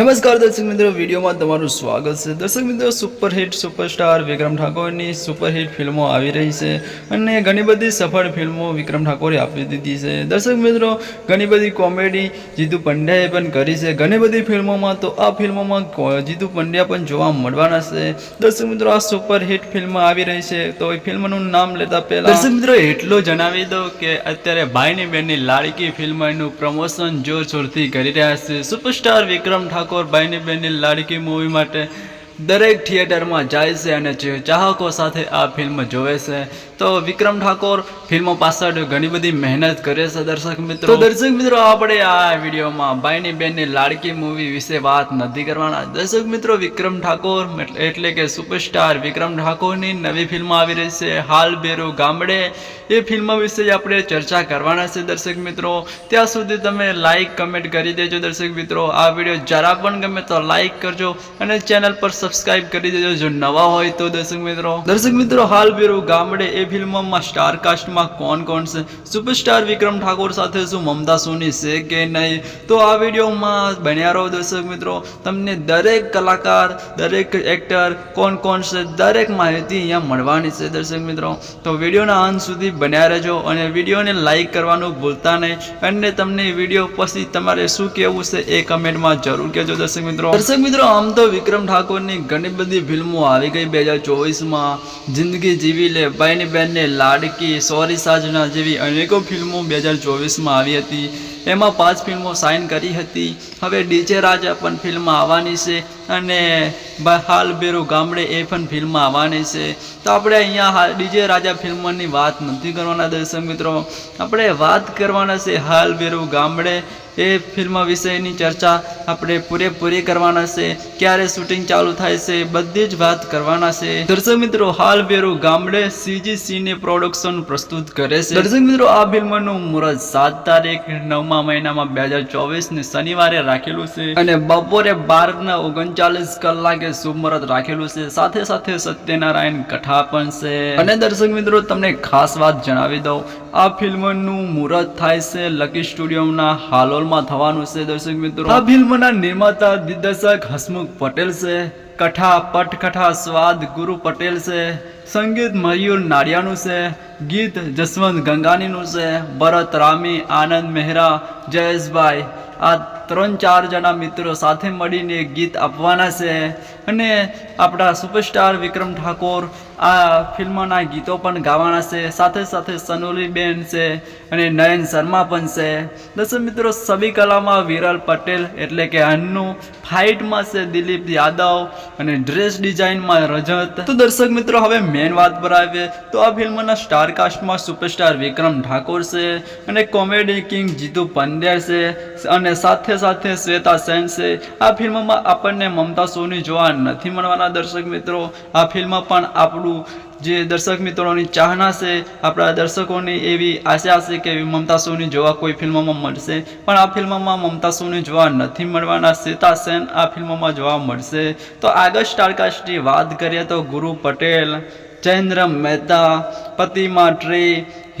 નમસ્કાર દર્શક મિત્રો, વિડીયોમાં તમારું સ્વાગત છે. દર્શક મિત્રો, સુપરહિટ સુપરસ્ટાર વિક્રમ ઠાકોરની સુપરહિટ ફિલ્મો આવી રહી છે અને ઘણી બધી સફળ ફિલ્મો વિક્રમ ઠાકોરે આપી દીધી છે. દર્શક મિત્રો, ઘણી બધી કોમેડી જીતુ પંડ્યાએ પણ કરી છે. ઘણી બધી ફિલ્મોમાં તો આ ફિલ્મોમાં જીતુ પંડ્યા પણ જોવા મળવાના છે. દર્શક મિત્રો, આ સુપરહિટ ફિલ્મ આવી રહી છે, તો એ ફિલ્મનું નામ લેતા પહેલા દર્શક મિત્રો, એટલું જણાવી દઉં કે અત્યારે ભાઈની બહેનની લાડકી ફિલ્મનું પ્રમોશન જોરશોરથી કરી રહ્યા છે. સુપરસ્ટાર વિક્રમ ઠાકોર ભાઈની બહેનની લાડકી મૂવી માટે દરેક થિયેટરમાં જાય છે અને ચાહકો સાથે આ ફિલ્મ જોવે છે તો વિક્રમ ઠાકોર ફિલ્મો પાછળ ઘણી બધી મહેનત કરે છે દર્શક મિત્રો. દર્શક મિત્રો, આપણે આ વિડીયોમાં ભાઈની બહેનની લાડકી મૂવી વિશે વાત નથી કરવાના. દર્શક મિત્રો, વિક્રમ ઠાકોર એટલે કે સુપરસ્ટાર વિક્રમ ઠાકોરની નવી ફિલ્મ આવી રહી છે, હાલ બેરો ગામડે. એ ફિલ્મ વિશે આપણે ચર્ચા કરવાના છે દર્શક મિત્રો. ત્યાં સુધી તમે લાઈક કમેન્ટ કરી દેજો દર્શક મિત્રો. આ વીડિયો જરા પણ ગમે તો લાઈક કરજો અને ચેનલ પર સબસ્ક્રાઈબ કરી દેજો જો નવા હોય તો દર્શક મિત્રો. દર્શક મિત્રો, હાલ બેરો ગામડે એ ફિલ્મમાં સ્ટાર કાસ્ટમાં કોણ કોણ છે? સુપરસ્ટાર વિક્રમ ઠાકોર સાથે શું મમતા સોની છે કે નહીં? તો આ વિડીયોમાં બન્યા રહો દર્શક મિત્રો. તમને દરેક કલાકાર, દરેક એક્ટર કોણ કોણ છે, દરેક માહિતી અહીંયા મળવાની છે દર્શક મિત્રો. તો વિડીયોના અંત સુધી બન્યા રહેજો અને વિડીયોને લાઇક કરવાનું ભૂલતા નહીં. અને તમને વીડિયો પછી તમારે શું કહેવું છે એ કમેન્ટમાં જરૂર કહેજો દર્શક મિત્રો. દર્શક મિત્રો, આમ તો વિક્રમ ઠાકોરની ઘણી બધી ફિલ્મો આવી ગઈ બે હજાર ચોવીસમાં. જિંદગી જીવી લે, ભાઈની બહેનને લાડકી, સોરી સાજના જેવી અનેકો ફિલ્મો બે હજાર ચોવીસમાં આવી હતી. એમાં પાંચ ફિલ્મો સાઇન કરી હતી. હવે ડીજે રાજા પણ ફિલ્મ આવવાની છે અને હાલ બેરો ગામડે એ પણ ફિલ્મ આવવાની છે. તો આપણે અહીંયા ડીજે રાજા ફિલ્મની વાત નથી કરવાના દર્શક મિત્રો. આપણે વાત કરવાના છે હાલ બેરો ગામડે એ ફિલ્મ વિષયની ચર્ચા આપણે પૂરેપૂરી કરવાના છે. ક્યારે શૂટિંગ ચાલુ થાય છે, બધી જ વાત કરવાના છે. દર્શક મિત્રો, હાલ બેરો ગામડે સીજી સિને પ્રોડક્શન પ્રસ્તુત કરે છે. દર્શક મિત્રો, આ ફિલ્મનું મુહૂર્ત સાત તારીખ નવમા મહિનામાં બે હજાર ચોવીસ ને શનિવારે રાખેલું છે અને બપોરે બાર ના ઓગણચાલીસ કલાકે શુભ મુહૂર્ત રાખેલું છે. સાથે સાથે સત્યનારાયણ કથા પણ છે. અને દર્શક મિત્રો, તમને ખાસ વાત જણાવી દઉં. આ ફિલ્મનું મુહૂર્ત થાય છે લકી સ્ટુડિયોના હાલોલમાં થવાનું છે, દર્શક મિત્રો. આ ફિલ્મના નિર્માતા દિગ્દર્શક હસમુખ પટેલ છે, કથા, પટકથા, સ્વાદ ગુરુ પટેલ છે. સંગીત મયુર નાડિયાનું છે, ગીત જસવંત ગંગાનીનું છે, ભરત રામી, આનંદ મહેરા, જયેશભાઈ, આ ત્રણ ચાર જણા મિત્રો સાથે મળીને ગીત આપવાના છે. અને આપણા સુપરસ્ટાર વિક્રમ ઠાકોર આ ફિલ્મના ગીતો પણ ગાવાના છે. સાથે સાથે સનોલીબેન છે અને નયન શર્મા પણ છે. દર્શક મિત્રો સભી કલામાં વિરલ પટેલ એટલે કે અન્નુ ફાઇટમાં છે દિલીપ યાદવ અને ડ્રેસ ડિઝાઇનમાં રજત. તો દર્શક મિત્રો, હવે મેન વાત પર આવીએ તો આ ફિલ્મના સ્ટાર કાસ્ટમાં સુપરસ્ટાર વિક્રમ ઠાકોર છે અને કોમેડી કિંગ જીતુ પંડ્યા છે અને સાથે સાથે શ્વેતા સેન છે. આ ફિલ્મમાં આપણને મમતા સોની જોવા નથી મળવાના દર્શક મિત્રો. આ ફિલ્મ પણ આપણું જે દર્શક મિત્રોની ચાહના છે, આપણા દર્શકોની એવી આશા છે કે મમતા સોની જોવા કોઈ ફિલ્મમાં મળશે. પણ આ ફિલ્મમાં મમતા સોની જોવા નથી મળવાના. સીતા સેન આ ફિલ્મમાં જોવા મળશે. તો આગળ સ્ટારકાસ્ટની વાત કરીએ તો ગુરુ પટેલ, જયેન્દ્ર મહેતા પતિમા ટ્રે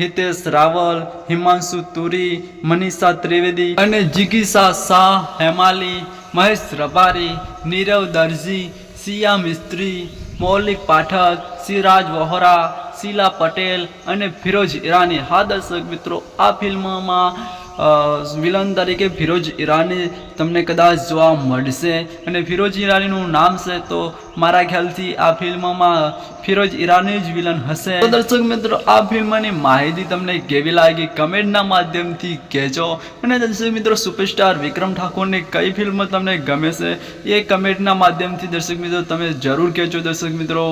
હિતેશ રાવલ, હિમાંશુ તુરી, મનીષા ત્રિવેદી અને જિગીસા શાહ, હેમાલી, મહેશ રબારી, નીરવ દરજી, સિયા મિસ્ત્રી મૌલિક પાઠક સિરાજ વહોરા શીલા પટેલ અને ફિરોજ ઈરાની હા દર્શક મિત્રો આ ફિલ્મમાં વિલન તરીકે ફિરોજ ઈરાની તમને કદાચ જોવા મળશે. અને ફિરોજ ઈરાનીનું નામ છે તો મારા ખ્યાલથી આ ફિલ્મમાં ફિરોજ ઈરાની જ વિલન હશે. તો દર્શક મિત્રો, આ ફિલ્મની માહિતી તમને કેવી લાગી? કમેન્ટના માધ્યમથી કહેજો. અને દર્શક મિત્રો, સુપરસ્ટાર વિક્રમ ઠાકોરની કઈ ફિલ્મ તમને ગમે છે એ કમેન્ટના માધ્યમથી દર્શક મિત્રો, તમે જરૂર કહેજો દર્શક મિત્રો.